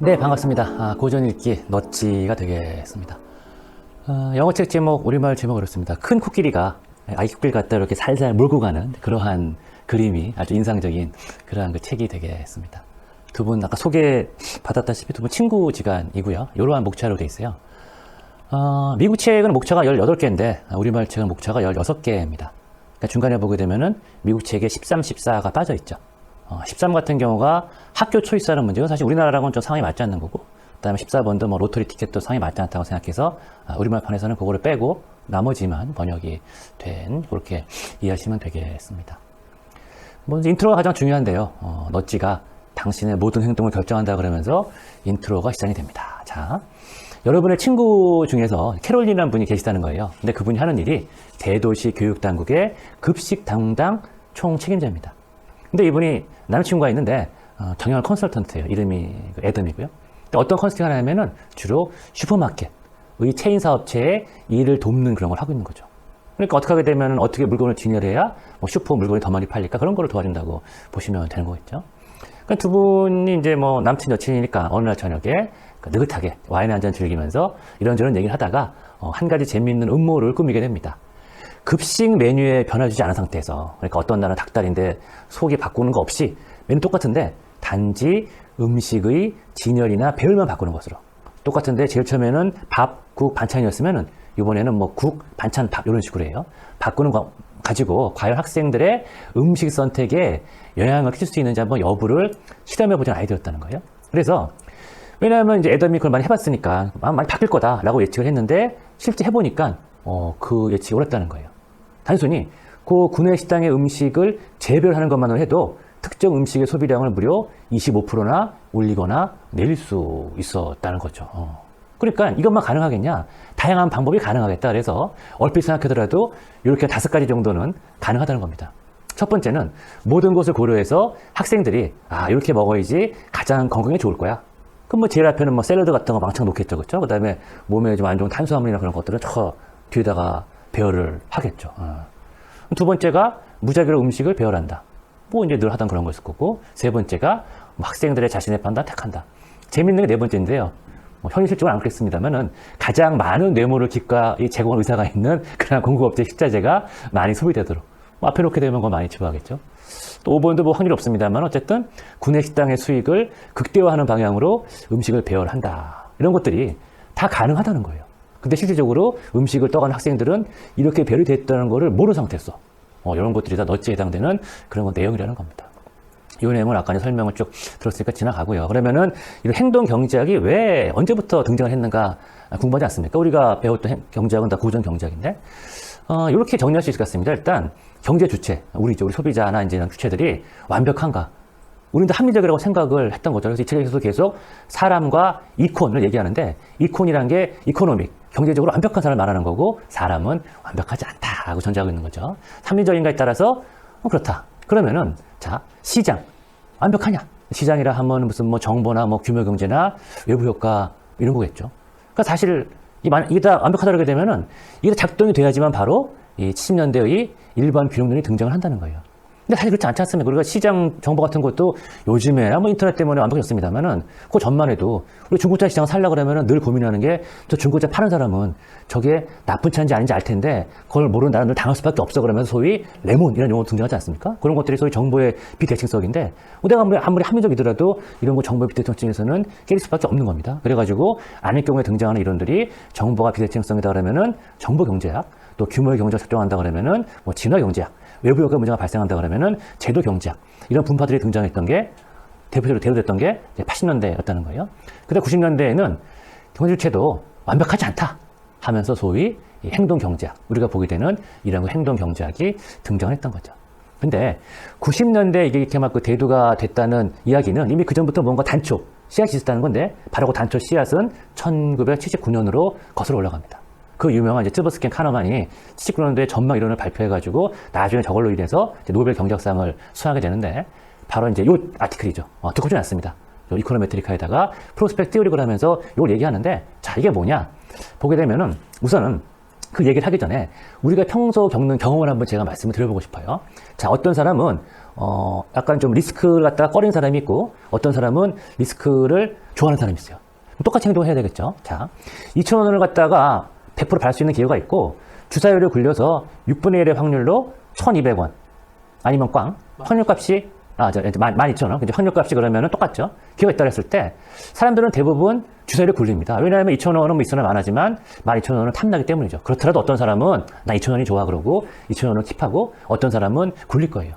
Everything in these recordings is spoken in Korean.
네, 반갑습니다. 아, 고전 읽기 넛지가 되겠습니다. 어, 영어책 제목, 우리말 제목 그렇습니다. 큰 코끼리가 아기 코끼리 갖다 이렇게 살살 몰고 가는 그러한 그림이 아주 인상적인 그러한 그 책이 되겠습니다. 두 분 아까 소개 받았다시피 두 분 친구 지간이고요. 이러한 목차로 돼 있어요. 어, 미국 책은 목차가 18개인데 우리말 책은 목차가 16개입니다. 그러니까 중간에 보게 되면은 미국 책에 13, 14가 빠져 있죠. 어, 13 같은 경우가 학교 초이스하는 문제가 사실 우리나라랑은 좀 상황이 맞지 않는 거고 그다음에 14번도 뭐 로터리 티켓도 상황이 맞지 않다고 생각해서 아, 우리말판에서는 그거를 빼고 나머지만 번역이 된 그렇게 이해하시면 되겠습니다. 뭐 인트로가 가장 중요한데요. 어, 넛지가 당신의 모든 행동을 결정한다 그러면서 인트로가 시작이 됩니다. 자, 여러분의 친구 중에서 캐롤린이라는 분이 계시다는 거예요. 근데 그분이 하는 일이 대도시 교육당국의 급식 담당 총 책임자입니다. 근데 이분이 남자친구가 있는데 어, 경영 컨설턴트예요. 이름이 그 애덤이고요. 어떤 컨설팅을 하냐면은 주로 슈퍼마켓의 체인 사업체의 일을 돕는 그런 걸 하고 있는 거죠. 그러니까 어떻게 하게 되면 어떻게 물건을 진열해야 뭐 슈퍼 물건이 더 많이 팔릴까 그런 거를 도와준다고 보시면 되는 거겠죠. 그러니까 두 분이 이제 뭐 남친 여친이니까 어느 날 저녁에 그 느긋하게 와인 한 잔 즐기면서 이런저런 얘기를 하다가 어, 한 가지 재미있는 음모를 꾸미게 됩니다. 급식 메뉴에 변화 주지 않은 상태에서 그러니까 어떤 날은 닭다리인데 속이 바꾸는 거 없이 메뉴 똑같은데 단지 음식의 진열이나 배열만 바꾸는 것으로 똑같은데 제일 처음에는 밥, 국, 반찬이었으면은 이번에는 뭐 국, 반찬, 밥 이런 식으로 해요. 바꾸는 거 가지고 과연 학생들의 음식 선택에 영향을 끼칠 수 있는지 한번 여부를 실험해 보자는 아이디어였다는 거예요. 그래서 왜냐하면 이제 애덤이 그걸 많이 해봤으니까 아, 많이 바뀔 거다라고 예측을 했는데 실제 해보니까 어, 그 예측이 옳았다는 거예요. 단순히 그 구내 식당의 음식을 재배하는 것만으로 해도 특정 음식의 소비량을 무려 25%나 올리거나 내릴 수 있었다는 거죠. 어. 그러니까 이것만 가능하겠냐? 다양한 방법이 가능하겠다. 그래서 얼핏 생각하더라도 이렇게 다섯 가지 정도는 가능하다는 겁니다. 첫 번째는 모든 것을 고려해서 학생들이 아 이렇게 먹어야지 가장 건강에 좋을 거야. 그럼 뭐 제일 앞에는 뭐 샐러드 같은 거 망창 놓겠죠, 그렇죠? 그다음에 몸에 좀 안 좋은 탄수화물이나 그런 것들은 저 뒤에다가 배열을 하겠죠. 어. 두 번째가 무작위로 음식을 배열한다. 뭐 이제 늘 하던 그런 거 있을 거고 세 번째가 뭐 학생들의 자신의 판단 택한다. 재밌는 게 네 번째인데요. 뭐 현실적으로 안 그렇습니다만은 가장 많은 뇌물을 기과에 제공할 의사가 있는 그런 공급업체 식자재가 많이 소비되도록 뭐 앞에 놓게 되면 그거 많이 지불하겠죠. 또 5번도 뭐 확률 없습니다만 어쨌든 구내 식당의 수익을 극대화하는 방향으로 음식을 배열한다. 이런 것들이 다 가능하다는 거예요. 근데 실질적으로 음식을 떠간 학생들은 이렇게 배열이 됐다는 것을 모르는 상태에서 어, 이런 것들이 다 너치에 해당되는 그런 거 내용이라는 겁니다. 이 내용을 아까 설명을 쭉 들었으니까 지나가고요. 그러면은 이런 행동 경제학이 왜 언제부터 등장을 했는가 궁금하지 않습니까? 우리가 배웠던 행- 경제학은 다 고전 경제학인데 어, 이렇게 정리할 수 있을 것 같습니다. 일단 경제 주체, 우리 이제 우리 소비자나 이제 이런 주체들이 완벽한가? 우리는 다 합리적이라고 생각을 했던 거죠. 그래서 이 책에서도 계속 사람과 이콘을 얘기하는데 이콘이란 게 이코노믹, 경제적으로 완벽한 사람을 말하는 거고 사람은 완벽하지 않다고 전제하고 있는 거죠. 합리적인가에 따라서 어, 그렇다. 그러면은 자 시장 완벽하냐? 시장이라 하면 무슨 뭐 정보나 뭐 규모 경제나 외부 효과 이런 거겠죠. 그러니까 사실 이게 다 완벽하다 그러게 되면은 이게 다 작동이 돼야지만 바로 이 70년대의 일반 귀농론이 등장을 한다는 거예요. 근데 사실 그렇지 않지 않습니까? 우리가 시장 정보 같은 것도 요즘에 뭐 인터넷 때문에 완벽해졌습니다만은 그 전만 해도 우리 중고차 시장 살려 그러면은 늘 고민하는 게 저 중고차 파는 사람은 저게 나쁜 차인지 아닌지 알 텐데 그걸 모르는 나는 늘 당할 수밖에 없어 그러면서 소위 레몬 이런 용어 등장하지 않습니까? 그런 것들이 소위 정보의 비대칭성인데 뭐 내가 아무리, 아무리 합리적이더라도 이런 거 정보의 비대칭성에서는 깨질 수밖에 없는 겁니다. 그래가지고 아닐 경우에 등장하는 이론들이 정보가 비대칭성이다 그러면은 정보 경제학 또 규모의 경제를 설정한다 그러면은 뭐 진화 경제학 외부 효과 문제가 발생한다 그러면은 제도 경제학 이런 분파들이 등장했던 게 대표적으로 대두됐던 게 80년대였다는 거예요. 근데 90년대에는 경제 주체도 완벽하지 않다 하면서 소위 이 행동 경제학 우리가 보게 되는 이런 그 행동 경제학이 등장을 했던 거죠. 근데 90년대 이게 이렇게 막 그 대두가 됐다는 이야기는 이미 그 전부터 뭔가 단초 씨앗이 있었다는 건데 바로 그 단초 씨앗은 1979년으로 거슬러 올라갑니다. 그 유명한 이제 츠버스킨 카너만이 79년도에 전망 이론을 발표해가지고 나중에 저걸로 인해서 노벨 경제학상을 수상하게 되는데 바로 이제 요 아티클이죠. 어, 듣고 좀 않습니다. 요 이코노메트리카에다가 프로스펙트 티오릭을 하면서 이걸 얘기하는데 자 이게 뭐냐 보게 되면은 우선은 그 얘기를 하기 전에 우리가 평소 겪는 경험을 한번 제가 말씀을 드려보고 싶어요. 자 어떤 사람은 어, 약간 좀 리스크를 갖다가 꺼리는 사람이 있고 어떤 사람은 리스크를 좋아하는 사람이 있어요. 똑같이 행동을 해야 되겠죠. 자, 2,000원을 갖다가 100% 받을 수 있는 기회가 있고 주사위를 굴려서 6분의 1의 확률로 1,200원 아니면 꽝 환율값이 아, 저, 12,000원. 근데 환율값이 그러면은 똑같죠. 기회가 있다 그랬을 때 사람들은 대부분 주사위를 굴립니다. 왜냐하면 2,000원은 뭐 있으나 많아지만 12,000원은 탐나기 때문이죠. 그렇더라도 어떤 사람은 나 2,000원이 좋아 그러고 2,000원을 킵하고 어떤 사람은 굴릴 거예요.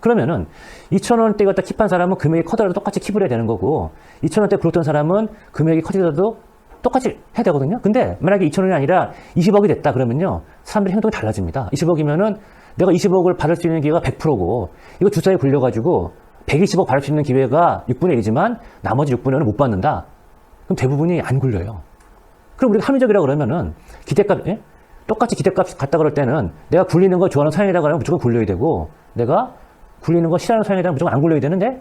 그러면은 2,000원대 갖다 킵한 사람은 금액이 커더라도 똑같이 킵을 해야 되는 거고 2,000원대 굴었던 사람은 금액이 커지더라도 똑같이 해야 되거든요. 근데 만약에 2,000원이 아니라 20억이 됐다 그러면요. 사람들의 행동이 달라집니다. 20억이면은 내가 20억을 받을 수 있는 기회가 100%고 이거 주사에 굴려가지고 120억 받을 수 있는 기회가 6분의 1이지만 나머지 6분의 1은 못 받는다. 그럼 대부분이 안 굴려요. 그럼 우리가 합리적이라 그러면은 기대값, 예? 똑같이 기대값 같다 그럴 때는 내가 굴리는 거 좋아하는 사연이라 그러면 무조건 굴려야 되고 내가 굴리는 거 싫어하는 사연이라 무조건 안 굴려야 되는데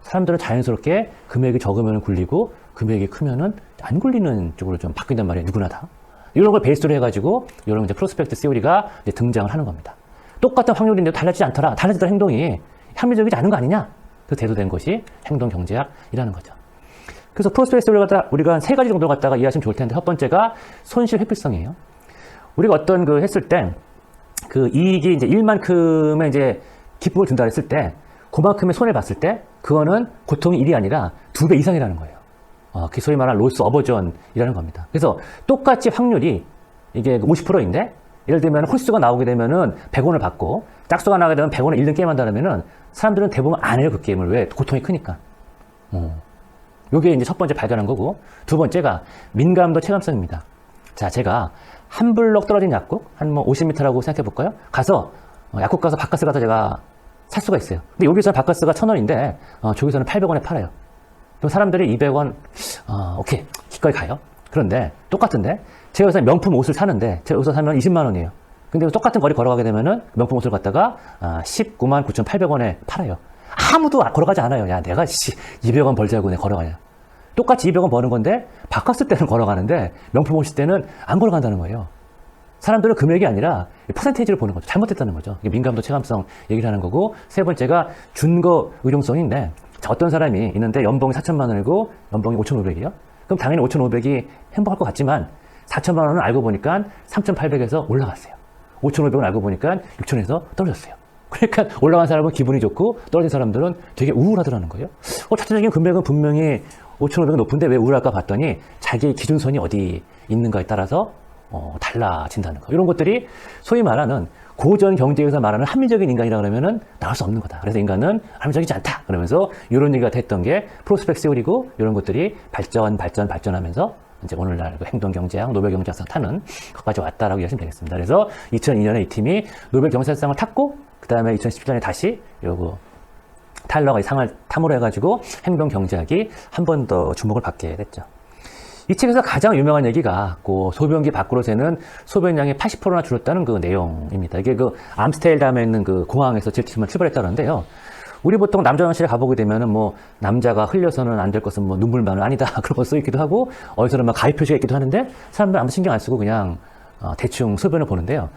사람들은 자연스럽게 금액이 적으면 굴리고 금액이 크면은 안 굴리는 쪽으로 좀 바뀐단 말이에요. 누구나 다. 이런 걸 베이스로 해가지고 이런 이제 프로스펙트 시오리가 이제 등장을 하는 겁니다. 똑같은 확률인데도 달라지지 않더라. 달라지던 행동이 합리적이지 않은 거 아니냐? 그 대두된 것이 행동 경제학이라는 거죠. 그래서 프로스펙트 시오리를 갖다 우리가 한 세 가지 정도 갖다가 이해하시면 좋을 텐데 첫 번째가 손실 회피성이에요. 우리가 어떤 그 했을 때 그 이익이 이제 1만큼의 이제 기쁨을 준다 했을 때 그만큼의 손해를 봤을 때 그거는 고통이 1이 아니라 두 배 이상이라는 거예요. 어, 그 소위 말하는 로스 어버전이라는 겁니다. 그래서 똑같이 확률이 이게 50%인데 예를 들면 홀수가 나오게 되면은 100원을 받고 짝수가 나게 되면 100원을 1등 게임 한다면은 사람들은 대부분 안 해요 그 게임을 왜 고통이 크니까. 어. 요게 이제 첫 번째 발견한 거고 두 번째가 민감도 체감성입니다. 자 제가 한 블럭 떨어진 약국 한 뭐 50m라고 생각해 볼까요? 가서 어, 약국 가서 바카스 가서 제가 살 수가 있어요. 근데 여기서는 바카스가 1000원인데 어, 저기서는 800원에 팔아요. 그럼 사람들이 200원 어, 오케이 기꺼이 가요. 그런데 똑같은데 제가 여기서 명품 옷을 사는데 제가 여기서 사면 20만 원이에요. 근데 똑같은 거리 걸어가게 되면은 명품 옷을 갖다가 아, 19만 9,800원에 팔아요. 아무도 걸어가지 않아요. 야 내가 씨 200원 벌자고 내 걸어가냐. 똑같이 200원 버는 건데 바꿨을 때는 걸어가는데 명품 옷일 때는 안 걸어간다는 거예요. 사람들은 금액이 아니라 퍼센테이지를 보는 거죠. 잘못됐다는 거죠. 민감도 체감성 얘기를 하는 거고 세 번째가 준거 의존성인데 자, 어떤 사람이 있는데 연봉이 4천만 원이고 연봉이 5,500이요. 그럼 당연히 5,500이 행복할 것 같지만 4천만 원은 알고 보니까 3,800에서 올라갔어요. 5,500은 알고 보니까 6,000에서 떨어졌어요. 그러니까 올라간 사람은 기분이 좋고 떨어진 사람들은 되게 우울하더라는 거예요. 어, 자체적인 금액은 분명히 5,500은 높은데 왜 우울할까 봤더니 자기의 기준선이 어디 있는가에 따라서 어, 달라진다는 거. 이런 것들이 소위 말하는 고전 경제에서 말하는 합리적인 인간이라 그러면은 나올 수 없는 거다. 그래서 인간은 합리적이지 않다. 그러면서 이런 얘기가 됐던 게 프로스펙 세오리고 이런 것들이 발전, 발전, 발전하면서 이제 오늘날 그 행동 경제학, 노벨 경제학상 타는 것까지 왔다라고 이해하시면 되겠습니다. 그래서 2002년에 이 팀이 노벨 경제학상을 탔고 그 다음에 2017년에 다시 요거 탈러가 이 상을 탐으로 해가지고 행동 경제학이 한 번 더 주목을 받게 됐죠. 이 책에서 가장 유명한 얘기가 그 소변기 밖으로 새는 소변량이 80%나 줄었다는 그 내용입니다. 이게 그 암스테르담에 있는 그 공항에서 제트기만 출발했다는데요. 우리 보통 남자 화장실에 가보게 되면은 뭐 남자가 흘려서는 안 될 것은 뭐 눈물만은 아니다 그런 거 써 있기도 하고 어디서는 막 가위 표시가 있기도 하는데 사람들 아무 신경 안 쓰고 그냥 어, 대충 소변을 보는데요.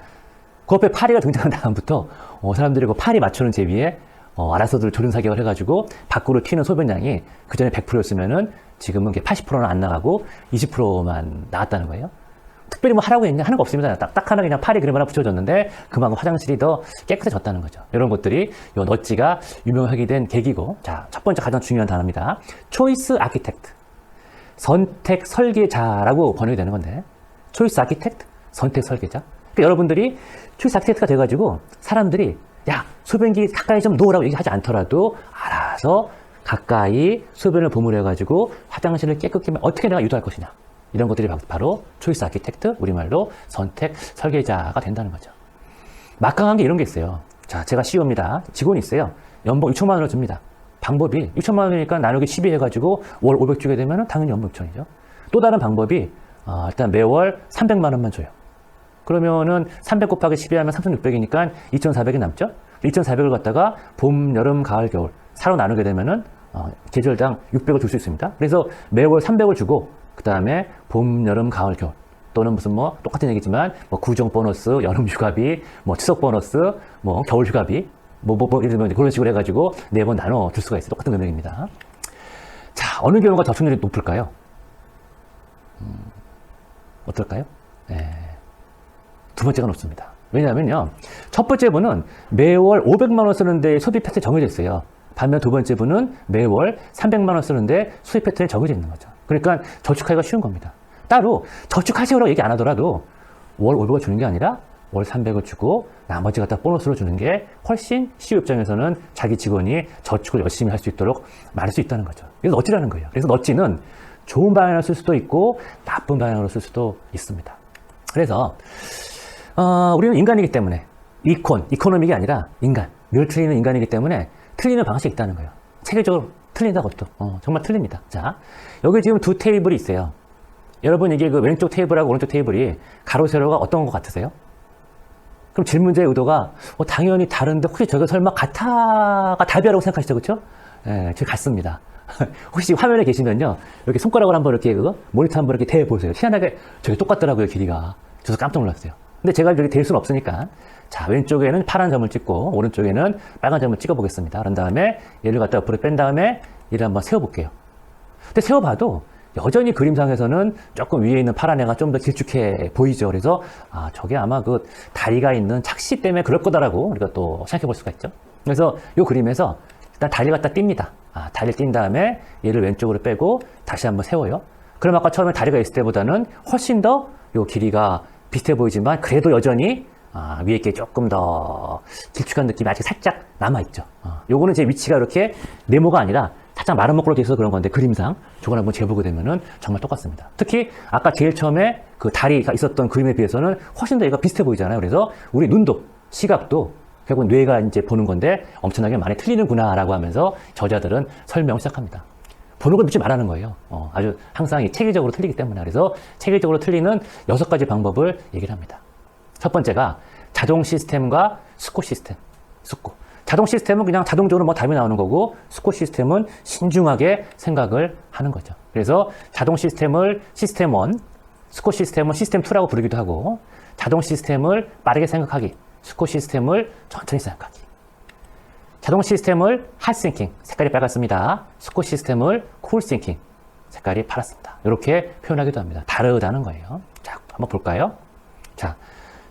그 앞에 파리가 등장한 다음부터 어, 사람들이 그 파리 맞추는 재미에 어, 알아서들 조른 사격을 해가지고 밖으로 튀는 소변량이 그 전에 100%였으면은 지금은 80%는 안 나가고 20%만 나왔다는 거예요. 특별히 뭐 하라고 했냐 하는 거 없습니다. 딱, 딱 하나 그냥 파리 그림 하나 붙여줬는데 그만큼 화장실이 더 깨끗해졌다는 거죠. 이런 것들이 요 너찌가 유명하게 된 계기고 자, 첫 번째 가장 중요한 단어입니다. 초이스 아키텍트. 선택 설계자라고 번역이 되는 건데 초이스 아키텍트, 선택 설계자. 그러니까 여러분들이 초이스 아키텍트가 돼가지고 사람들이 야 소변기 가까이 좀 놓으라고 얘기하지 않더라도 알아서 가까이 소변을 보물해가지고 화장실을 깨끗게 어떻게 내가 유도할 것이냐 이런 것들이 바로 초이스 아키텍트 우리말로 선택 설계자가 된다는 거죠. 막강한 게 이런 게 있어요. 자 제가 CEO입니다. 직원이 있어요. 연봉 6천만 원을 줍니다. 방법이 6천만 원이니까 나누기 12 해가지고 월 500 주게 되면 당연히 연봉 6천이죠. 또 다른 방법이 어, 일단 매월 300만 원만 줘요. 그러면은 300 곱하기 12 하면 3,600이니까 2,400이 남죠? 2,400을 갖다가 봄, 여름, 가을, 겨울 사로 나누게 되면은 어, 계절당 600을 줄 수 있습니다. 그래서 매월 300을 주고 그 다음에 봄, 여름, 가을, 겨울 또는 무슨 뭐 똑같은 얘기지만 뭐 구정 보너스, 여름 휴가비, 뭐 추석 보너스, 뭐 겨울 휴가비 뭐, 뭐, 뭐, 이러면 그런 식으로 해가지고 네 번 나눠 줄 수가 있어요. 똑같은 금액입니다. 자, 어느 경우가 저축률이 높을까요? 음, 어떨까요? 네. 두 번째가 높습니다. 왜냐하면요. 첫 번째 분은 매월 500만 원 쓰는데 소비 패턴이 정해져 있어요. 반면 두 번째 분은 매월 300만 원 쓰는데 수입 패턴이 정해져 있는 거죠. 그러니까 저축하기가 쉬운 겁니다. 따로 저축하시라고 얘기 안 하더라도 월 500을 주는 게 아니라 월 300을 주고 나머지 갖다 보너스로 주는 게 훨씬 CEO 입장에서는 자기 직원이 저축을 열심히 할 수 있도록 말할 수 있다는 거죠. 그래서 너찌라는 거예요. 그래서 너찌는 좋은 방향으로 쓸 수도 있고 나쁜 방향으로 쓸 수도 있습니다. 그래서 어, 우리는 인간이기 때문에 이콘, 이코노믹이 아니라 인간, 늘 틀리는 인간이기 때문에 틀리는 방식이 있다는 거예요. 체계적으로 틀린다 것도 어, 정말 틀립니다. 자, 여기 지금 두 테이블이 있어요. 여러분 이게 그 왼쪽 테이블하고 오른쪽 테이블이 가로 세로가 어떤 것 같으세요? 그럼 질문자의 의도가 어, 당연히 다른데 혹시 저게 설마 같아가 답이라고 생각하시죠, 그렇죠? 예, 저 같습니다. 혹시 화면에 계시면요, 이렇게 손가락을 한번 이렇게 그거 모니터 한번 이렇게 대 보세요. 희한하게 저게 똑같더라고요, 길이가. 저도 깜짝 놀랐어요. 근데 제가 이렇게 될 수는 없으니까 자 왼쪽에는 파란 점을 찍고 오른쪽에는 빨간 점을 찍어 보겠습니다. 그런 다음에 얘를 갖다 옆으로 뺀 다음에 얘를 한번 세워 볼게요. 근데 세워 봐도 여전히 그림상에서는 조금 위에 있는 파란 애가 좀 더 길쭉해 보이죠. 그래서 아 저게 아마 그 다리가 있는 착시 때문에 그럴 거다라고 우리가 또 생각해 볼 수가 있죠. 그래서 이 그림에서 일단 다리를 갖다 띱니다. 아, 다리를 띈 다음에 얘를 왼쪽으로 빼고 다시 한번 세워요. 그럼 아까 처음에 다리가 있을 때보다는 훨씬 더 이 길이가 비슷해 보이지만 그래도 여전히 아, 위에 게 조금 더 길쭉한 느낌이 아직 살짝 남아있죠. 어, 요거는 제 위치가 이렇게 네모가 아니라 살짝 마른 목걸로 돼 있어서 그런 건데 그림상 저걸 한번 재보게 되면은 정말 똑같습니다. 특히 아까 제일 처음에 그 다리가 있었던 그림에 비해서는 훨씬 더 얘가 비슷해 보이잖아요. 그래서 우리 눈도 시각도 결국 뇌가 이제 보는 건데 엄청나게 많이 틀리는구나라고 하면서 저자들은 설명을 시작합니다. 보는 걸 믿지 말라는 거예요. 어, 아주 항상 이 체계적으로 틀리기 때문에. 그래서 체계적으로 틀리는 여섯 가지 방법을 얘기를 합니다. 첫 번째가 자동 시스템과 스코 시스템. 스코. 자동 시스템은 그냥 자동적으로 뭐 답이 나오는 거고, 스코 시스템은 신중하게 생각을 하는 거죠. 그래서 자동 시스템을 시스템 1, 스코 시스템은 시스템 2라고 부르기도 하고, 자동 시스템을 빠르게 생각하기, 스코 시스템을 천천히 생각하기. 자동 시스템을 핫싱킹, 색깔이 빨갛습니다. 스코 시스템을 쿨싱킹, 색깔이 파랗습니다. 이렇게 표현하기도 합니다. 다르다는 거예요. 자, 한번 볼까요? 자,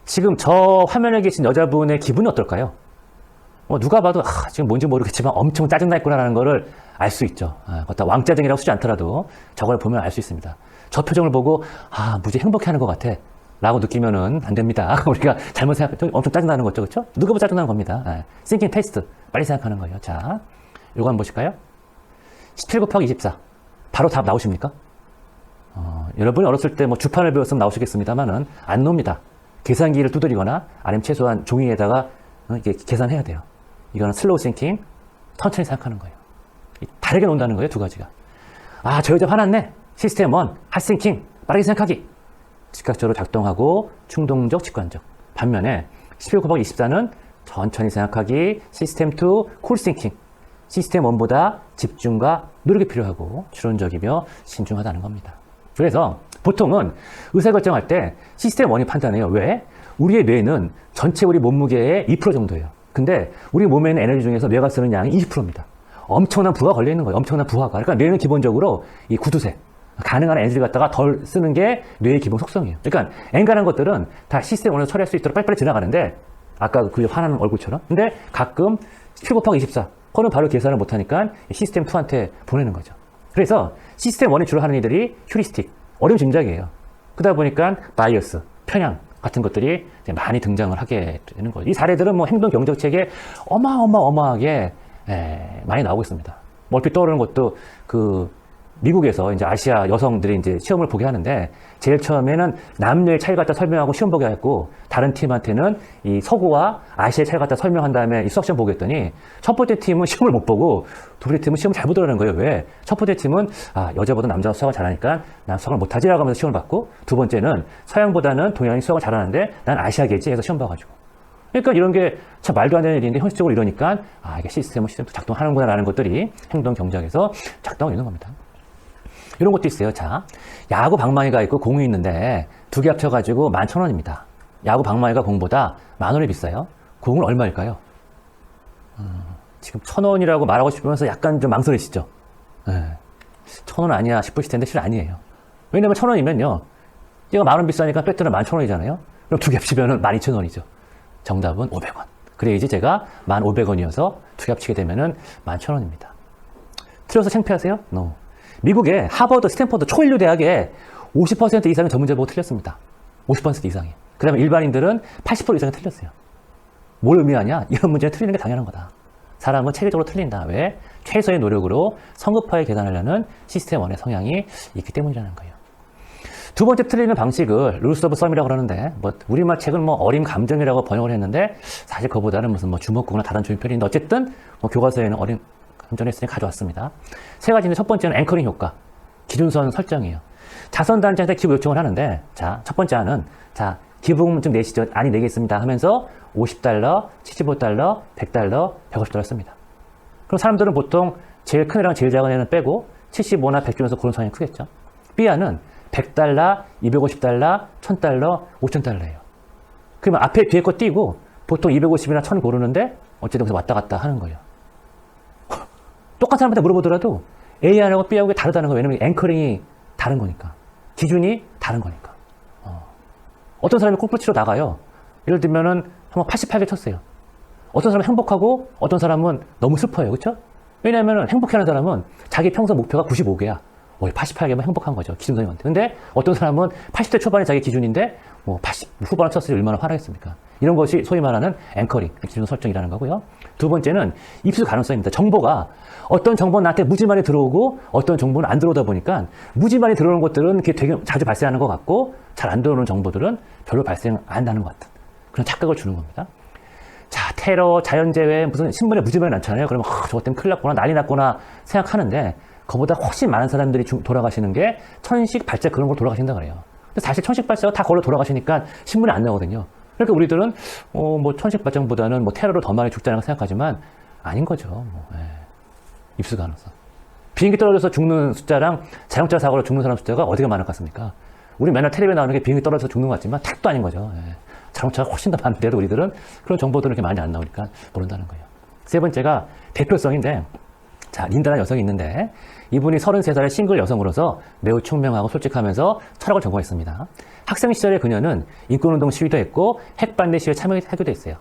지금 저 화면에 계신 여자분의 기분이 어떨까요? 어, 누가 봐도 아, 지금 뭔지 모르겠지만 엄청 짜증나 있구나라는 거를 알 수 있죠. 아, 그것도 왕짜증이라고 쓰지 않더라도 저걸 보면 알 수 있습니다. 저 표정을 보고 아 무지 행복해하는 것 같아. 라고 느끼면은 안 됩니다. 우리가 잘못 생각, 엄청 짜증나는 거죠, 그렇죠? 누가 보다 짜증나는 겁니다. 아, thinking 테스트 빨리 생각하는 거예요. 자, 이거 한번 보실까요? 17 곱하기 24 바로 답 나오십니까? 어, 여러분이 어렸을 때 뭐 주판을 배웠으면 나오시겠습니다만은 안 나옵니다. 계산기를 두드리거나 아니면 최소한 종이에다가 어, 이게 계산해야 돼요. 이거는 슬로우 싱킹, 천천히 생각하는 거예요. 이 다르게 논다는 거예요, 두 가지가. 아, 저 여자 화났네. 시스템 1, 핫싱킹, 빠르게 생각하기. 즉각적으로 작동하고 충동적, 직관적. 반면에 11 곱하기 24는 천천히 생각하기, 시스템 2, 쿨싱킹. 시스템 1보다 집중과 노력이 필요하고 추론적이며 신중하다는 겁니다. 그래서 보통은 의사 결정할 때 시스템 1이 판단해요. 왜? 우리의 뇌는 전체 우리 몸무게의 2% 정도예요. 근데 우리 몸에 있는 에너지 중에서 뇌가 쓰는 양이 20%입니다. 엄청난 부하가 걸려 있는 거예요. 엄청난 부하가. 그러니까 뇌는 기본적으로 이 구두쇠, 가능한 에너지를 갖다가 덜 쓰는 게 뇌의 기본 속성이에요. 그러니까 엔간한 것들은 다 시스템 원에서 처리할 수 있도록 빨리빨리 지나가는데 아까 그 화나는 얼굴처럼. 근데 가끔 7 곱하기 24. 그거는 바로 계산을 못하니까 시스템 2한테 보내는 거죠. 그래서 시스템 1이 주로 하는 일들이 휴리스틱, 어려운 짐작이에요. 그러다 보니까 바이어스, 편향 같은 것들이 많이 등장을 하게 되는 거죠. 이 사례들은 뭐 행동 경적책에 어마어마어마하게 에, 많이 나오고 있습니다. 뭐 얼핏 떠오르는 것도 그 미국에서 이제 아시아 여성들이 이제 시험을 보게 하는데 제일 처음에는 남녀의 차이 갖다 설명하고 시험 보게 했고 다른 팀한테는 이 서구와 아시아의 차이 갖다 설명한 다음에 이 수학 시험 보게 했더니 첫 번째 팀은 시험을 못 보고 두 번째 팀은 시험을 잘 보더라는 거예요. 왜? 첫 번째 팀은 아 여자보다 남자가 수학을 잘하니까 난 수학을 못하지라고 하면서 시험을 받고 두 번째는 서양보다는 동양이 수학을 잘하는데 난 아시아계지 해서 시험 봐가지고 그러니까 이런 게 참 말도 안 되는 일인데 현실적으로 이러니까 아 이게 시스템은 시스템도 작동하는구나라는 것들이 행동 경작에서 작동을 있는 겁니다. 이런 것도 있어요. 자, 야구 방망이가 있고 공이 있는데 두 개 합쳐가지고 11,000원입니다. 야구 방망이가 공보다 만 원이 비싸요. 공은 얼마일까요? 지금 천 원이라고 말하고 싶으면서 약간 좀 망설이시죠? 예. 천원 아니야 싶으실 텐데 실은 아니에요. 왜냐면 천 원이면요. 얘가 만 원 비싸니까 배트는 만 천 원이잖아요. 그럼 두 개 합치면은 만 이천 원이죠. 정답은 오백 원. 그래야지 제가 만 오백 원이어서 두 개 합치게 되면 은 만 천 원입니다. 틀려서 창피하세요? No. 미국의 하버드, 스탠퍼드 초일류 대학에 50% 이상의 전문제 보고 틀렸습니다. 50% 이상이. 그 다음에 일반인들은 80% 이상이 틀렸어요. 뭘 의미하냐? 이런 문제는 틀리는 게 당연한 거다. 사람은 체계적으로 틀린다. 왜? 최소의 노력으로 성급하게 계산하려는 시스템 원의 성향이 있기 때문이라는 거예요. 두 번째 틀리는 방식을 루스 오브 썸이라고 그러는데 뭐 우리말 책은 뭐 어림 감정이라고 번역을 했는데 사실 그보다는 무슨 뭐 주먹구나 다른 조인편인데 어쨌든 뭐 교과서에는 어림 감정을 했으니 가져왔습니다. 세 가지인데 첫 번째는 앵커링 효과, 기준선 설정이에요. 자선단체한테 기부 요청을 하는데 자 첫 번째 하는 자 기부금 좀 내시죠. 아니 내겠습니다 하면서 50달러, 75달러, 100달러, 150달러 씁니다. 그럼 사람들은 보통 제일 큰 애랑 제일 작은 애는 빼고 75나 100 중에서 고른 선이 크겠죠. B안은 100달러, 250달러, 1000달러, 5000달러예요. 그러면 앞에 뒤에 거 띄고 보통 250이나 1000 고르는데 어쨌든 그래서 왔다 갔다 하는 거예요. 똑같은 사람한테 물어보더라도 A안하고 B하고 다르다는 거예요. 왜냐면 앵커링이 다른 거니까. 기준이 다른 거니까. 어. 어떤 사람이 골프 치러 나가요. 예를 들면은 한번 88개 쳤어요. 어떤 사람은 행복하고 어떤 사람은 너무 슬퍼요. 그렇죠? 왜냐하면 행복해하는 사람은 자기 평소 목표가 95개야. 뭐 88개면 행복한 거죠. 기준선이한테. 근데 어떤 사람은 80대 초반이 자기 기준인데 뭐 80 후반을 쳤을 때 얼마나 화나겠습니까? 이런 것이 소위 말하는 앵커링, 기준 설정이라는 거고요. 두 번째는 입수 가능성입니다. 정보가 어떤 정보는 나한테 무지 많이 들어오고 어떤 정보는 안 들어오다 보니까 무지 많이 들어오는 것들은 그게 되게 자주 발생하는 것 같고 잘 안 들어오는 정보들은 별로 발생 안 나는 것 같은 그런 착각을 주는 겁니다. 자, 테러, 자연재해, 무슨 신문에 무지 많이 많잖아요. 그러면, 아, 저것 때문에 큰일 났구나, 난리 났구나 생각하는데, 그보다 훨씬 많은 사람들이 중- 돌아가시는 게 천식 발작 그런 걸 돌아가신다 그래요. 근데 사실 천식 발작가 다 걸로 돌아가시니까 신문에 안 나오거든요. 그러니까 우리들은, 어, 뭐, 천식 발작보다는 뭐, 테러로 더 많이 죽자는 생각하지만, 아닌 거죠. 뭐, 예. 입수 가능성. 비행기 떨어져서 죽는 숫자랑 자동차 사고로 죽는 사람 숫자가 어디가 많을 것 같습니까? 우리 맨날 텔레비에 나오는 게 비행기 떨어져서 죽는 것 같지만 택도 아닌 거죠. 예. 자동차가 훨씬 더 많은데도 우리들은 그런 정보들은 이렇게 많이 안 나오니까 모른다는 거예요. 세 번째가 대표성인데, 자, 린다라는 여성이 있는데, 이분이 33살의 싱글 여성으로서 매우 총명하고 솔직하면서 철학을 전공했습니다. 학생 시절에 그녀는 인권운동 시위도 했고, 핵반대 시위에 참여하기도 했어요.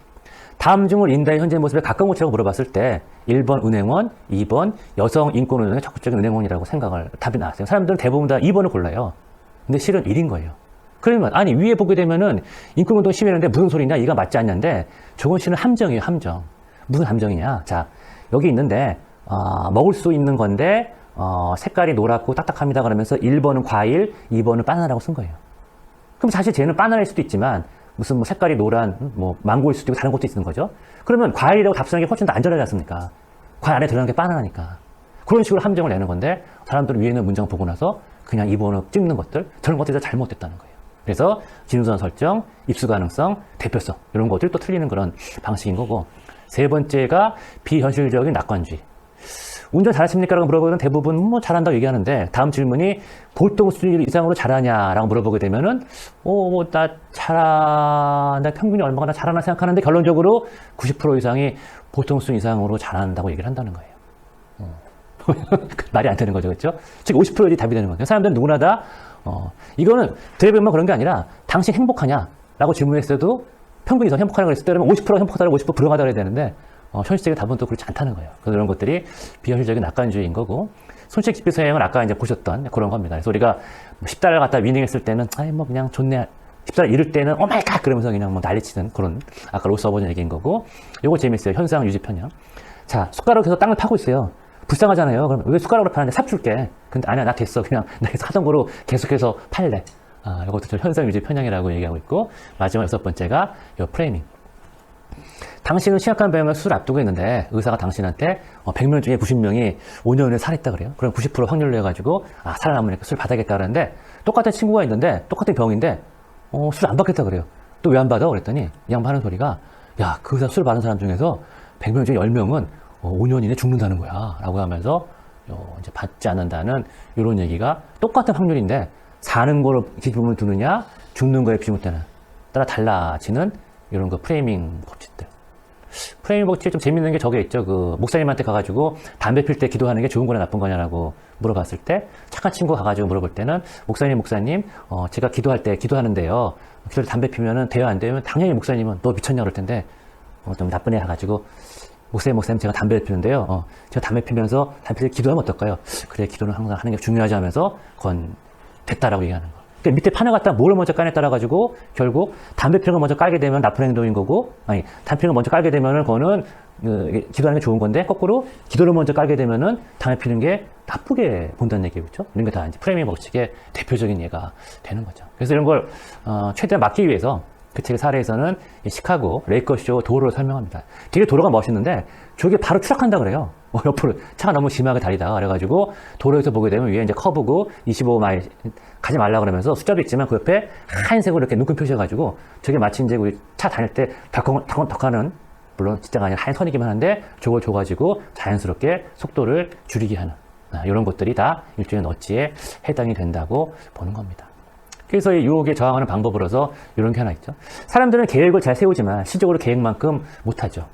다음 중을 린다의 현재 모습에 가까운 곳이라고 물어봤을 때 1번 은행원, 2번 여성 인권운동의 적극적인 은행원이라고 생각을 답이 나왔어요. 사람들은 대부분 다 2번을 골라요. 근데 실은 1인 거예요. 그러면 아니 위에 보게 되면은 인권운동 시위하는데 무슨 소리냐 이가 맞지 않냐인데 저건 실은 함정이에요 함정 무슨 함정이냐 자 여기 있는데 어, 먹을 수 있는 건데 어, 색깔이 노랗고 딱딱합니다 그러면서 1번은 과일 2번은 바나나라고 쓴 거예요. 그럼 사실 쟤는 바나나일 수도 있지만 무슨 뭐 색깔이 노란 뭐 망고일 수도 있고 다른 것도 있는 거죠. 그러면 과일이라고 답쓰는 게 훨씬 더 안전하지 않습니까? 과일 안에 들어가는 게 바나나니까. 그런 식으로 함정을 내는 건데 사람들은 위에 있는 문장 보고 나서 그냥 2번을 찍는 것들 저런 것들이 다 잘못됐다는 거예요. 그래서 진우선 설정, 입수 가능성, 대표성 이런 것들이 또 틀리는 그런 방식인 거고 세 번째가 비현실적인 낙관주의. 운전 잘하십니까? 라고 물어보면 대부분 뭐 잘한다고 얘기하는데 다음 질문이 보통 수준 이상으로 잘하냐라고 물어보게 되면은 어, 나 잘한다 평균이 얼마나 잘하나 생각하는데 결론적으로 90% 이상이 보통 수준 이상으로 잘한다고 얘기를 한다는 거예요. 말이 안 되는 거죠. 그렇죠? 즉 50%이 답이 되는 거죠. 사람들은 누구나 다 어, 이거는 대부분 그런 게 아니라 당신 행복하냐? 라고 질문했어도 평균 이상 행복하냐고 했을 때 그러면 50% 행복하다고 50% 불행하다고 해야 되는데 어, 현실적인 답은 또 그렇지 않다는 거예요. 그런 것들이 비현실적인 낙관주의인 거고 손실 기피 서행은 아까 이제 보셨던 그런 겁니다. 그래서 우리가 10달러 갖다 위닝했을 때는 아이 뭐 그냥 좋네. 10달러 잃을 때는 오 마이 갓 그러면서 그냥 뭐 난리치는 그런 아까 로스 어버전 얘기인 거고 요거 재밌어요. 현상 유지 편향. 자, 숟가락에서 땅을 파고 있어요. 불쌍하잖아요. 그럼 왜 숟가락으로 파는데 삽 줄게. 근데 아니야, 나 됐어. 그냥 나 계속 하던 거로 계속해서 팔래. 아, 이것도 저 현상 유지 편향이라고 얘기하고 있고 마지막 여섯 번째가 요 프레이밍. 당신은 심각한 병을 수술 앞두고 있는데 의사가 당신한테 어, 100명 중에 90명이 5년 후에 살했다 그래요. 그럼 90% 확률로 해가지고 아 살아남으니까 술 받아야겠다 그러는데 똑같은 친구가 있는데 똑같은 병인데 어, 술안 받겠다 그래요. 또 왜 안 받아? 그랬더니 이 양반 하는 소리가 야 그 의사 술 받은 사람 중에서 100명 중에 10명은 어, 5년 이내 죽는다는 거야 라고 하면서 어, 이제 받지 않는다는 이런 얘기가 똑같은 확률인데 사는 거로 기준을 두느냐 죽는 거에 비중을 따라 따라 달라지는 이런 거 프레이밍 법칙들 프레임 법칙에 좀 재밌는 게 저게 있죠. 그 목사님한테 가가지고 담배 필 때 기도하는 게 좋은 거냐 나쁜 거냐라고 물어봤을 때 착한 친구 가가지고 물어볼 때는 목사님 목사님 어, 제가 기도할 때 기도하는데요. 기도를 담배 피면은 돼요 안 되면 당연히 목사님은 너 미쳤냐 그럴 텐데 어, 좀 나쁜 애 가지고 목사님 목사님 제가 담배를 피는데요. 어, 제가 담배 피면서 담배 필때 기도하면 어떨까요? 그래 기도는 항상 하는 게 중요하지 하면서 건 됐다라고 얘기하는 거. 그러니까 밑에 판을 갖다 뭐를 먼저 까내 따라 가지고 결국 담배 피는 걸 먼저 깔게 되면 나쁜 행동인 거고 아니 담배 피는 걸 먼저 깔게 되면은 그거는 그, 기도하는 게 좋은 건데 거꾸로 기도를 먼저 깔게 되면은 담배 피는 게 나쁘게 본다는 얘기겠죠. 이런 게 다 이제 프레임의 법칙의 대표적인 예가 되는 거죠. 그래서 이런 걸 어, 최대한 막기 위해서 그 책의 사례에서는 이 시카고 레이커쇼 도로를 설명합니다. 되게 도로가 멋있는데 저게 바로 추락한다 그래요. 어, 옆으로 차가 너무 심하게 달리다가 그래가지고 도로에서 보게 되면 위에 이제 커브고 25마일 가지 말라 그러면서 숫자도 있지만 그 옆에 하얀색으로 이렇게 눈금 표시해가지고 저게 마치 이제 우리 차 다닐 때 덕덕덕하는 물론 진짜가 아니라 하얀 선이기만 한데 저걸 줘가지고 자연스럽게 속도를 줄이게 하는 아, 이런 것들이 다 일종의 너치에 해당이 된다고 보는 겁니다. 그래서 이 유혹에 저항하는 방법으로서 이런 게 하나 있죠. 사람들은 계획을 잘 세우지만 실적으로 계획만큼 못하죠.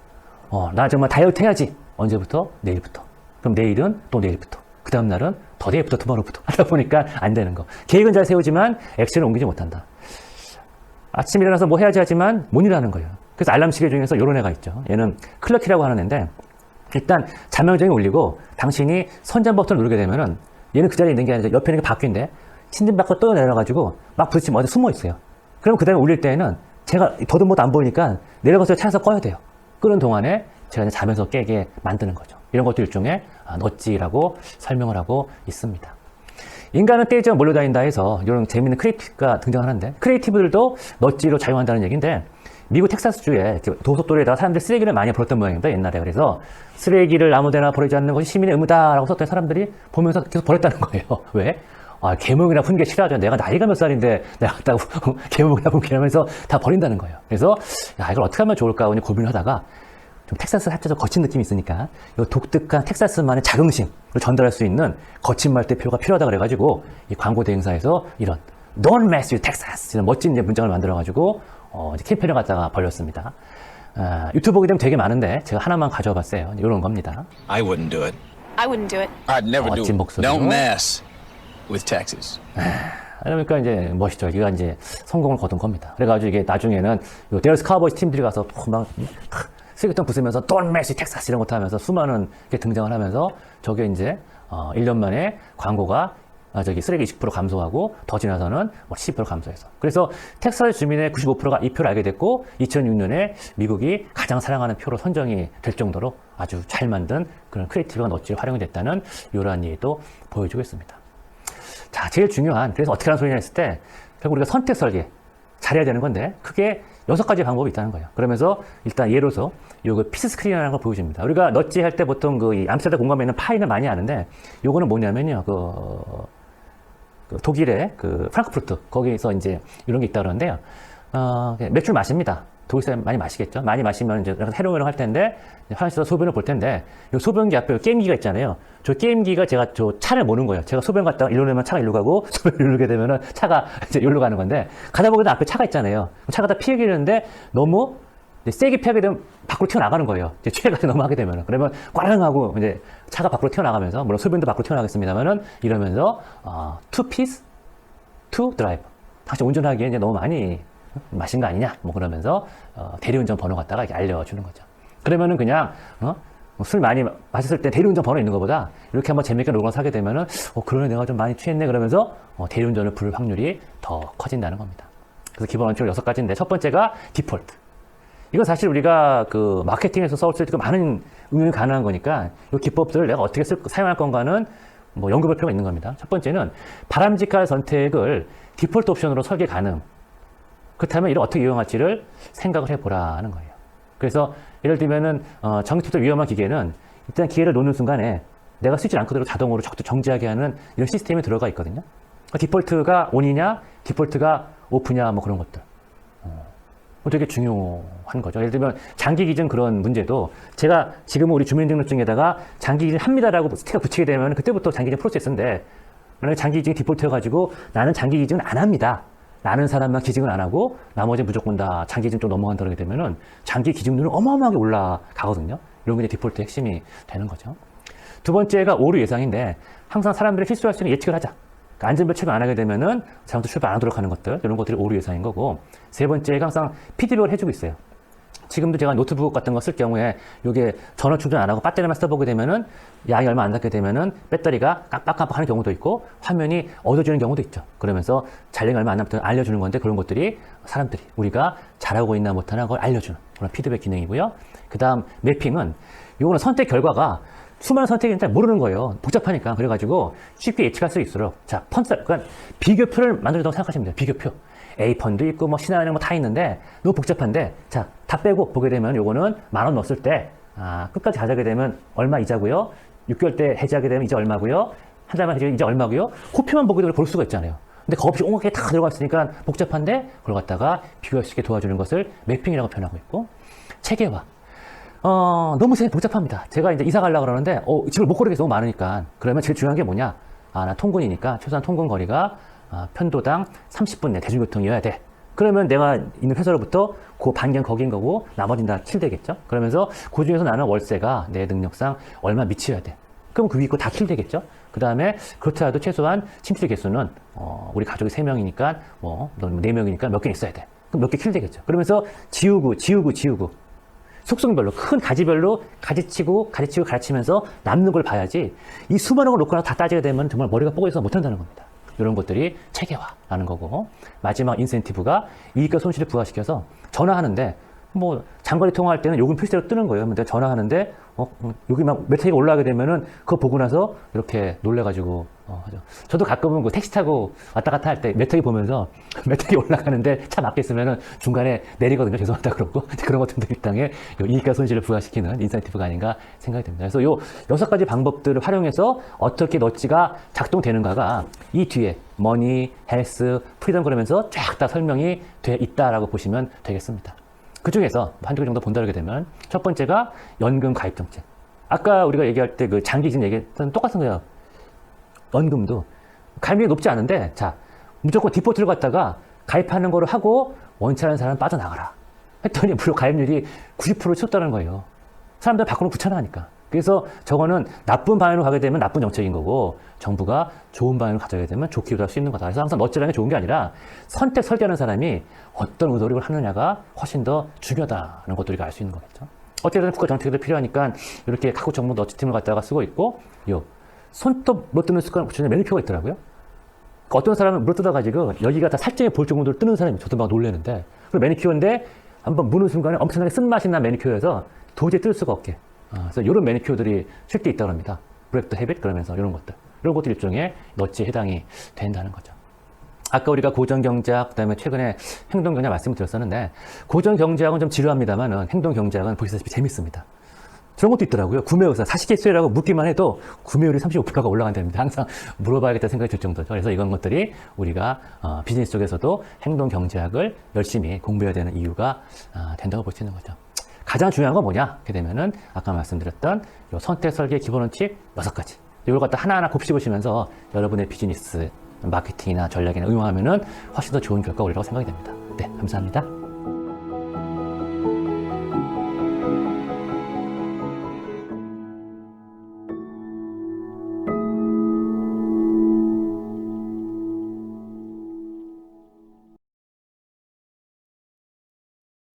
어, 나 정말 다이어트 해야지. 언제부터? 내일부터. 그럼 내일은 또 내일부터. 그 다음날은 더 내일부터 투모로부터. 하다 보니까 안 되는 거. 계획은 잘 세우지만 액션을 옮기지 못한다. 아침 일어나서 뭐 해야지 하지만 못 일하는 거예요. 그래서 알람 시계 중에서 이런 애가 있죠. 얘는 클럭키라고 하는 애인데 일단 자명정이 울리고 당신이 선전 버튼을 누르게 되면은 얘는 그 자리에 있는 게 아니라 옆에 있는 게 바퀴인데 신진 밖으로 떠 내려가지고 막 부딪히면 어디 숨어 있어요. 그럼 그 다음에 울릴 때에는 제가 더듬어도 안 보이니까 내려가서 차에서 꺼야 돼요. 끄는 동안에 제가 이제 자면서 깨게 만드는 거죠. 이런 것도 일종의 아, 넛지라고 설명을 하고 있습니다. 인간은 떼지어 몰려다닌다 해서 이런 재밌는 크리에이티브가 등장하는데 크리에이티브들도 넛지로 작용한다는 얘기인데 미국 텍사스주에 도속도로에다가 사람들이 쓰레기를 많이 버렸던 모양입니다. 옛날에 그래서 쓰레기를 아무 데나 버리지 않는 것이 시민의 의무다라고 썼던 사람들이 보면서 계속 버렸다는 거예요. 왜? 아, 개몽이나 푼게 싫어하죠. 내가 나이가 몇 살인데 내가 갔다고 개몽이나 푼게 하면서 다 버린다는 거예요. 그래서 야, 이걸 어떻게 하면 좋을까 고민을 하다가 좀 텍사스 살짝 좀 거친 느낌이 있으니까 이 독특한 텍사스만의 자긍심을 전달할 수 있는 거친 말대 표가 필요하다 그래가지고 이 광고 대행사에서 이런 Don't mess with Texas 이런 멋진 이제 문장을 만들어가지고 어, 이제 캠페인을 갖다가 벌였습니다. 아, 유튜브 보게 되면 되게 많은데 제가 하나만 가져와 봤어요. 이런 겁니다. I wouldn't do it. I wouldn't do it. I'd never do it. 목소리로. Don't mess with Texas. 그러니까 이제 멋있죠. 이가 이제 성공을 거둔 겁니다. 그래가지고 이게 나중에는 요 데어스 카우보이스 팀들이 가서 막 쓰레기통 부수면서 Don't mess with Texas 이런 것도 하면서 수많은 게 등장을 하면서 저게 이제 어, 1년 만에 광고가 아, 저기 쓰레기 20% 감소하고 더 지나서는 뭐10% 감소해서. 그래서 텍사스 주민의 95%가 이 표를 알게 됐고 2006년에 미국이 가장 사랑하는 표로 선정이 될 정도로 아주 잘 만든 그런 크리에이티브가 넛지로 활용이 됐다는 이러한 예도 보여주고 있습니다. 자, 제일 중요한, 그래서 어떻게 하는 소리냐 했을 때, 결국 우리가 선택 설계 잘해야 되는 건데, 크게 여섯 가지 방법이 있다는 거예요. 그러면서 일단 예로서 요거 피스 스크린이라는 걸 보여줍니다. 우리가 넛지 할 때 보통 그이 암스테르담 공감에 있는 파이는 많이 아는데, 요거는 뭐냐면요, 그, 그 독일의 그 프랑크푸르트, 거기서 이제 이런 게 있다 그러는데요. 어, 맥주를 마십니다. 독일 사람 많이 마시겠죠? 많이 마시면 이제 해로운을 할 텐데, 화장실에서 소변을 볼 텐데, 이 소변기 앞에 게임기가 있잖아요. 저 게임기가 제가 저 차를 모는 거예요. 제가 소변 갔다가 일로 내면 차가 일로 가고, 소변 일로 게 되면은 차가 이제 일로 가는 건데, 가다 보면 앞에 차가 있잖아요. 차가 다 피하기는데, 너무 세게 피하게 되면 밖으로 튀어나가는 거예요. 이제 너무 하게 되면은. 그러면 꽈랑 하고 이제 차가 밖으로 튀어나가면서, 물론 소변도 밖으로 튀어나가겠습니다만은, 이러면서, 어, 투 피스, 투 드라이브. 당신 운전하기에 이제 너무 많이 마신 거 아니냐? 뭐 그러면서 어, 대리운전 번호 갖다가 이렇게 알려주는 거죠. 그러면은 그냥 어? 뭐술 많이 마셨을 때 대리운전 번호 있는 것보다 이렇게 한번 재밌게 놀고 사게 되면은 어 그러네 내가 좀 많이 취했네 그러면서 어, 대리운전을 부를 확률이 더 커진다는 겁니다. 그래서 기본 원칙 여섯 가지인데 첫 번째가 디폴트. 이건 사실 우리가 그 마케팅에서 써올 때 많은 응용이 가능한 거니까 이 기법들을 내가 어떻게 쓸, 사용할 건가는 뭐 연구할 필요가 있는 겁니다. 첫 번째는 바람직한 선택을 디폴트 옵션으로 설계 가능. 그렇다면 이를 어떻게 이용할지를 생각을 해보라는 거예요. 그래서 예를 들면은 어, 전기톱도 위험한 기계는 일단 기회를 놓는 순간에 내가 쓰지 않고도 자동으로 적도 정지하게 하는 이런 시스템이 들어가 있거든요. 그러니까 디폴트가 온이냐, 디폴트가 오프냐, 뭐 그런 것들. 어, 되게 중요한 거죠. 예를 들면 장기 기준 그런 문제도 제가 지금은 우리 주민등록증에다가 장기 기준 합니다라고 스티커 붙이게 되면 그때부터 장기 기준 프로세스인데 만약에 장기 기준이 디폴트여가지고 나는 장기 기준 안 합니다. 라는 사람만 기증을 안 하고 나머지 무조건 다 장기 기증 쪽 넘어간다 그러게 되면은 장기 기증률은 어마어마하게 올라가거든요. 이런 게 디폴트 핵심이 되는 거죠. 두 번째가 오류 예상인데 항상 사람들이 실수할 수 있는 예측을 하자. 그러니까 안전벨 체크 안 하게 되면은 잘못도 출발 안 하도록 하는 것들 이런 것들이 오류 예상인 거고 세 번째가 항상 피드백을 해주고 있어요. 지금도 제가 노트북 같은 거 쓸 경우에 이게 전원 충전 안 하고 배터리만 써보게 되면은 양이 얼마 안 닿게 되면은 배터리가 깜빡깜빡 하는 경우도 있고 화면이 어두워지는 경우도 있죠. 그러면서 잔량이 얼마 안 남부터 알려주는 건데 그런 것들이 사람들이 우리가 잘하고 있나 못하나 그걸 알려주는 그런 피드백 기능이고요. 그 다음 매핑은 이거는 선택 결과가 수많은 선택이 잘 모르는 거예요. 복잡하니까. 그래가지고 쉽게 예측할 수 있도록. 자, 펀스, 그러니까 비교표를 만들어다고 생각하시면 돼요. 비교표. A펀도 있고 뭐 시나리오 뭐다 있는데 너무 복잡한데 자, 다 빼고 보게 되면 요거는 만 원 넣었을 때 아, 끝까지 가져가게 되면 얼마 이자고요. 6개월 때 해지하게 되면 이제 얼마고요. 한 달만 해지면 이제 얼마고요. 호표만 보게 되면 볼 수가 있잖아요. 근데 거 없이 옹하게 다 들어가 있으니까 복잡한데 그걸 갖다가 비교할 수 있게 도와주는 것을 매핑이라고 표현하고 있고 체계화. 어, 너무 제 복잡합니다. 제가 이제 이사 가려고 그러는데, 어, 집을 못 고르겠어. 너무 많으니까. 그러면 제일 중요한 게 뭐냐? 아, 나 통근이니까 최소한 통근 거리가 아, 편도당 30분 내 대중교통이어야 돼. 그러면 내가 있는 회사로부터 그 반경 거긴 거고 나머지는 다 킬되겠죠. 그러면서 그 중에서 나는 월세가 내 능력상 얼마 미쳐야 돼. 그럼 그 위에 거다 킬되겠죠. 그 다음에 그렇더라도 최소한 침실 개수는 어, 우리 가족이 세명이니까 뭐, 네명이니까 몇 개 있어야 돼. 그럼 몇 개 킬되겠죠. 그러면서 지우고, 지우고, 지우고. 속성별로 큰 가지별로 가지치고 가지치고 가르치면서 남는 걸 봐야지 이 수많은 걸 놓고 다 따지게 되면 정말 머리가 뽀개서 못한다는 겁니다. 이런 것들이 체계화라는 거고 마지막 인센티브가 이익과 손실을 부과시켜서 전화하는데 뭐 장거리 통화할 때는 요금 필수로 뜨는 거예요. 근데 전화하는데 어, 음, 여기 막 메타기가 올라가게 되면은 그거 보고 나서 이렇게 놀래가지고 어, 하죠. 저도 가끔은 그 택시 타고 왔다 갔다 할때 메타기 보면서 메타기 올라가는데 차 막혀 있으면은 중간에 내리거든요. 죄송하다 그러고 그런 것들도 일당에 요 이익과 손실을 부과시키는 인센티브가 아닌가 생각이 듭니다. 그래서 요 여섯 가지 방법들을 활용해서 어떻게 너치가 작동되는가가 이 뒤에 머니, 헬스, 프리덤 그러면서 쫙 다 설명이 돼 있다라고 보시면 되겠습니다. 그 중에서 한두 개 정도 본다게 되면 첫 번째가 연금 가입 정책. 아까 우리가 얘기할 때 그 장기진 얘기했던 똑같은 거예요. 연금도 가입률이 높지 않은데 자 무조건 디포트를 갖다가 가입하는 거를 하고 원치 않은 사람은 빠져나가라. 했더니 무려 가입률이 90%를 치웠다는 거예요. 사람들 밖으로 귀찮아하니까. 그래서 저거는 나쁜 방향으로 가게 되면 나쁜 정책인 거고 정부가 좋은 방향으로 가져가게 되면 좋게 유도할 수 있는 거다. 그래서 항상 멋지라는 게 좋은 게 아니라 선택 설계하는 사람이 어떤 의도를 하느냐가 훨씬 더 중요하다는 것도 우리가 알 수 있는 거겠죠. 어쨌든 국가 정책도 필요하니까 이렇게 각국 정부 너치팀을 갖다가 쓰고 있고 요 손톱 물어뜯는 습관 고치는 메뉴표가 있더라고요. 그러니까 어떤 사람은 물어뜯어 가지고 여기가 다 살점이 볼 정도로 뜨는 사람이 저도 막 놀래는데 그 매니큐어인데 한번 무는 순간에 엄청나게 쓴맛이 난 매니큐어여서 도저히 뜰 수가 없게 아, 그래서 이런 매니큐어들이 실제 있다 그럽니다 브렉트 헤빗 그러면서 이런 것들 이런 것들 일종의 너치에 해당이 된다는 거죠 아까 우리가 고전경제학 그 다음에 최근에 행동경제학 말씀을 드렸었는데 고전경제학은 좀 지루합니다만은 행동경제학은 보시다시피 재밌습니다 저런 것도 있더라고요. 구매 의사, 사시겠어요라고 묻기만 해도 구매율이 35%가 올라간답니다. 항상 물어봐야겠다 생각이 들 정도죠. 그래서 이런 것들이 우리가 어, 비즈니스 쪽에서도 행동 경제학을 열심히 공부해야 되는 이유가 아, 된다고 볼 수 있는 거죠. 가장 중요한 건 뭐냐? 이렇게 되면은 아까 말씀드렸던 요 선택 설계 기본 원칙 여섯 가지. 이걸 갖다 하나하나 곱씹으시면서 여러분의 비즈니스 마케팅이나 전략이나 응용하면은 훨씬 더 좋은 결과 가 오리라고 생각이 됩니다. 네, 감사합니다.